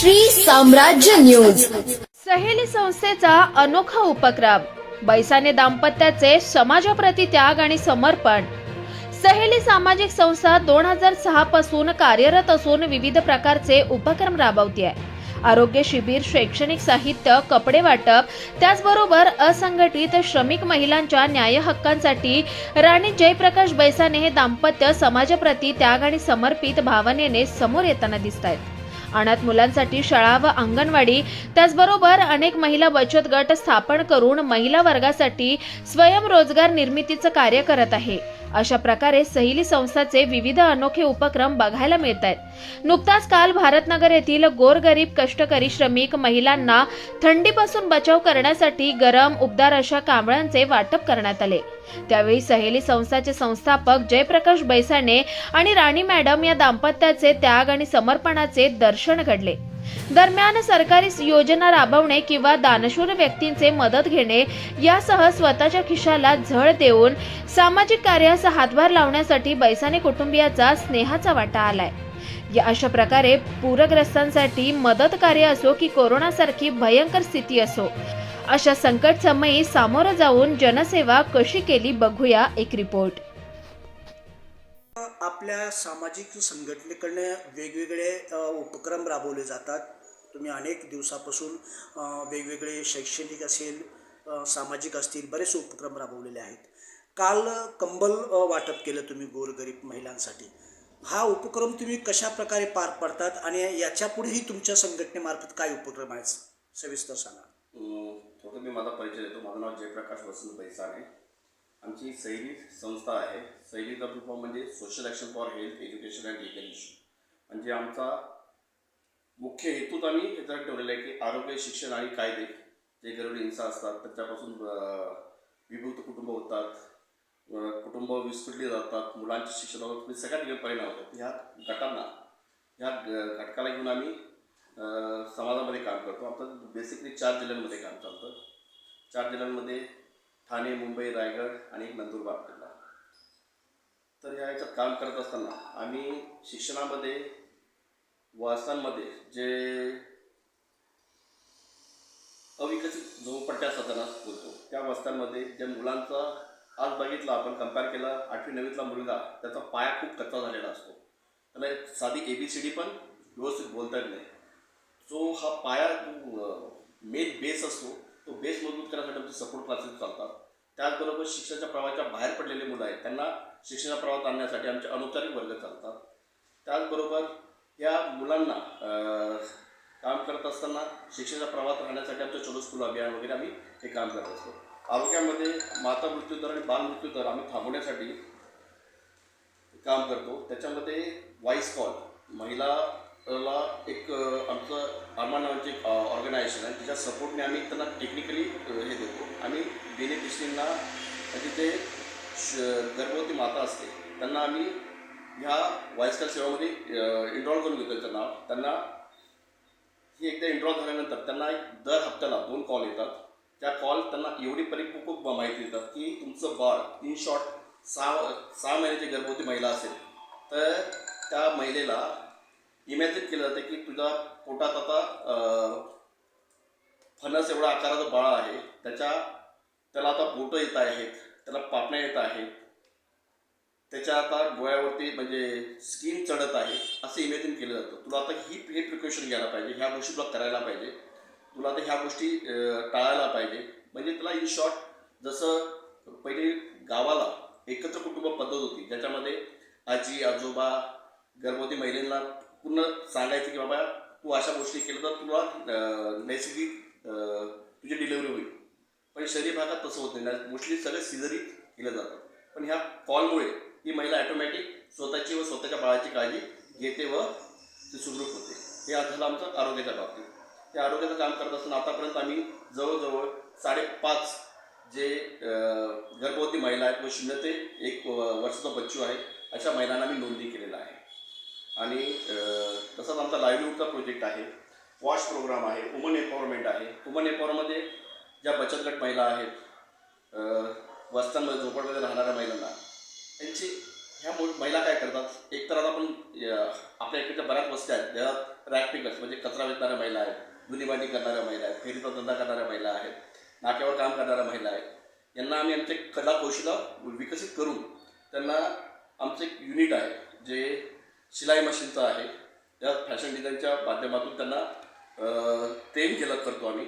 श्री साम्राज्य न्यूज. सहेली संस्थेचा अनोखा उपक्रम. बैसाने दाम्पत्याचे समाजाप्रती त्याग आणि समर्पण. सहेली सामाजिक संस्था दोन हजार सहा पासून कार्यरत असून विविध प्रकारचे उपक्रम राबवते आहे आरोग्य शिबिर शैक्षणिक साहित्य कपडे वाटप त्याचबरोबर असंघटित श्रमिक महिलांच्या न्याय हक्कांसाठी राणी जयप्रकाश बैसाने हे दाम्पत्य समाजप्रती त्याग आणि समर्पित भावनेने समोर येताना दिसत आहेत अनाथ मुलांसाठी शाळा व अंगणवाडी. त्याचबरोबर अनेक महिला बचत गट स्थापन करून महिला वर्गासाठी स्वयंरोजगार निर्मितीचं कार्य करत आहे. अशा प्रकारे सहिली संस्थाचे विविध अनोखे उपक्रम बघायला मिळत आहेत नुकताच काल भारतनगर येथील गोरगरीब कष्टकरी श्रमिक महिलांना थंडीपासून बचाव करण्यासाठी गरम उबदार अशा कांबळांचे वाटप करण्यात आले. त्यावेळी सहेली संस्थाचे संस्थापक जयप्रकाश बैसाणे आणि राणी मॅडम या दाम्पत्याचे त्याग आणि समर्पणाचे दर्शन घडले. दरम्यान सरकारी योजना राबवणे किंवा दानशूर व्यक्तींचे मदत घेणे यासह स्वतःच्या खिशाला झळ देऊन सामाजिक कार्यास हातभार लावण्यासाठी बैसाने कुटुंबियाचा स्नेहाचा वाटा आलाय. या अशा प्रकारे पूरग्रस्तांसाठी मदत कार्य असो की कोरोनासारखी भयंकर स्थिती असो अशा संकट समयी सामोरं जाऊन जनसेवा कशी केली बघूया एक रिपोर्ट. आपल्या सामाजिक संघटनेकडनं वेगवेगळे उपक्रम राबवले जातात. तुम्ही अनेक दिवसापासून वेगवेगळे शैक्षणिक असेल सामाजिक असतील बरेच उपक्रम राबवलेले आहेत. काल कंबल वाटप केलं तुम्ही गोरगरीब महिलांसाठी. हा उपक्रम तुम्ही कशा प्रकारे पार पाडतात आणि याच्यापुढेही तुमच्या संघटनेमार्फत काय उपक्रम आहेत? सविस्तर सांगा. थोडं मी माझा परिचय देतो. माझं नाव जयप्रकाश वसंत बैसाणे आमची सैली संस्था आहे. सैलीचा फॉर्म म्हणजे social action for health education and legal issue म्हणजे आमचा मुख्य हेतूच आम्ही याच्यात ठेवलेला आहे की आरोग्य शिक्षण आणि कायदे जे घरगुती हिंसा असतात त्याच्यापासून अं, विभक्त कुटुंब होतात कुटुंब विस्कटली जातात मुलांच्या शिक्षणावर म्हणजे सगळ्यात ठिकाणी परिणाम होतात. ह्या गटांना ह्या घटकाला घेऊन आम्ही समाजामध्ये काम करतो. आता बेसिकली चार जिल्ह्यांमध्ये काम चालतं. चार जिल्ह्यांमध्ये ठाणे मुंबई रायगड आणि नंदुरबार जिल्हा तर ह्या याच्यात काम करत असताना आम्ही शिक्षणामध्ये वासांमध्ये जे अविकसित झोपट्ट्या असतात बोलतो त्या वस्त्यांमध्ये ज्या मुलांचा आज बघितला आपण कंपेअर केला आठवी नववीतला मुलगा त्याचा पाया खूप कच्चा झालेला असतो. त्याला साधी ए बी सी डी पण व्यवस्थित बोलता येत नाही. जो हा पाया मेन बेस असतो तो बेस मजबूत करण्यासाठी आमचे सपोर्ट क्लासेस चालतात. त्याचबरोबर शिक्षणाच्या प्रवाहाच्या बाहेर पडलेले मुलं आहेत त्यांना शिक्षणाच्या प्रवाहात आणण्यासाठी आमचे अनौपचारिक वर्ग चालतात. त्याचबरोबर या मुलांना काम करत असताना शिक्षणाच्या प्रवाहात राहण्यासाठी आमचं चलो स्कूल अभियान वगैरे आम्ही हे काम करत असतो. आरोग्यामध्ये माता मृत्यूदर आणि बालमृत्यूदर आम्ही थांबवण्यासाठी काम करतो. त्याच्यामध्ये व्हॉइस कॉल महिला ला एक आमचं अरमा नावाची एक ऑर्गनायझेशन आहे. त्याच्या सपोर्टने आम्ही त्यांना टेक्निकली हे देतो. आम्ही बेनिफिशरींना तिथे म्हणजे ते श- गर्भवती माता असते. त्यांना आम्ही ह्या व्हॉइस सेवामध्ये इनरॉल करून घेतो त्यांचं नाव त्यांना ही एकदा इनरॉल झाल्यानंतर त्यांना एक दर हप्त्याला दोन कॉल येतात. त्या कॉल त्यांना एवढी परिपक्व माहिती देतात की तुमचं बाळ इन शॉर्ट सहा सहा महिन्याची गर्भवती महिला असेल. तर त्या महिलेला इमॅजिन केलं जातं की तुझ्या पोटात आता फणस एवढा आकाराचं बाळ आहे त्याच्या त्याला आता बोटं येत आहेत त्याला पापण्या येत आहेत त्याच्या आता डोळ्यावरती म्हणजे स्किन चढत आहे असं इमॅजिन केलं जातं. तुला आता ही हे प्रिकॉशन घ्यायला पाहिजे ह्या गोष्टी तुला करायला पाहिजे. तुला आता ह्या गोष्टी टाळायला पाहिजे. म्हणजे तुला इन शॉर्ट जसं पहिले गावाला एकत्र कुटुंब पद्धत होती ज्याच्यामध्ये आजी आजोबा गर्भवती महिलांना पूर्ण सांगायचं की बाबा तू अशा गोष्टी केल्या तर तुला नैसर्गिक तुझी डिलेवरी होईल. पण शहरी भागात तसं होत नाही. मोस्टली सगळं सिझरी केलं जातं. पण ह्या कॉलमुळे ही महिला ॲटोमॅटिक स्वतःची व स्वतःच्या बाळाची काळजी घेते व ती सुदृढ होते. हे आज झालं आमचं आरोग्याच्या बाबतीत. त्या आरोग्याचं काम करत असताना आतापर्यंत आम्ही जवळजवळ साडेपाच जे गर्भवती महिला आहेत व शून्य ते एक वर्षाचा बच्चू आहे अशा महिलांना आम्ही नोंदणी केली आहे आणि तसाच तसंच आमचा लाईव्हलीहूडचा प्रोजेक्ट आहे. वॉश प्रोग्राम आहे. वुमन एम्पॉवरमेंट आहे. वुमन एम्पॉवरमध्ये ज्या बचत गट महिला आहेत वस्तांमध्ये वस्त्यांमध्ये झोपडमध्ये राहणाऱ्या महिलांना त्यांची ह्या मो महिला काय करतात? एक तर आता आपण आपल्या इकडच्या बऱ्याच वस्त्या आहेत. ज्यात रॅक पिकर्स म्हणजे कचरा विकणाऱ्या महिला आहेत गुन्हेबाजी करणाऱ्या महिला आहेत फेरीचा धंदा करणाऱ्या महिला आहेत नाक्यावर काम करणाऱ्या महिला आहेत. यांना आम्ही आमचे कला कौशल्य विकसित करून त्यांना आमचं एक युनिट आहे जे शिलाई मशीनचं आहे. त्या फॅशन डिझाईनच्या माध्यमातून त्यांना ट्रेन केलं करतो आम्ही.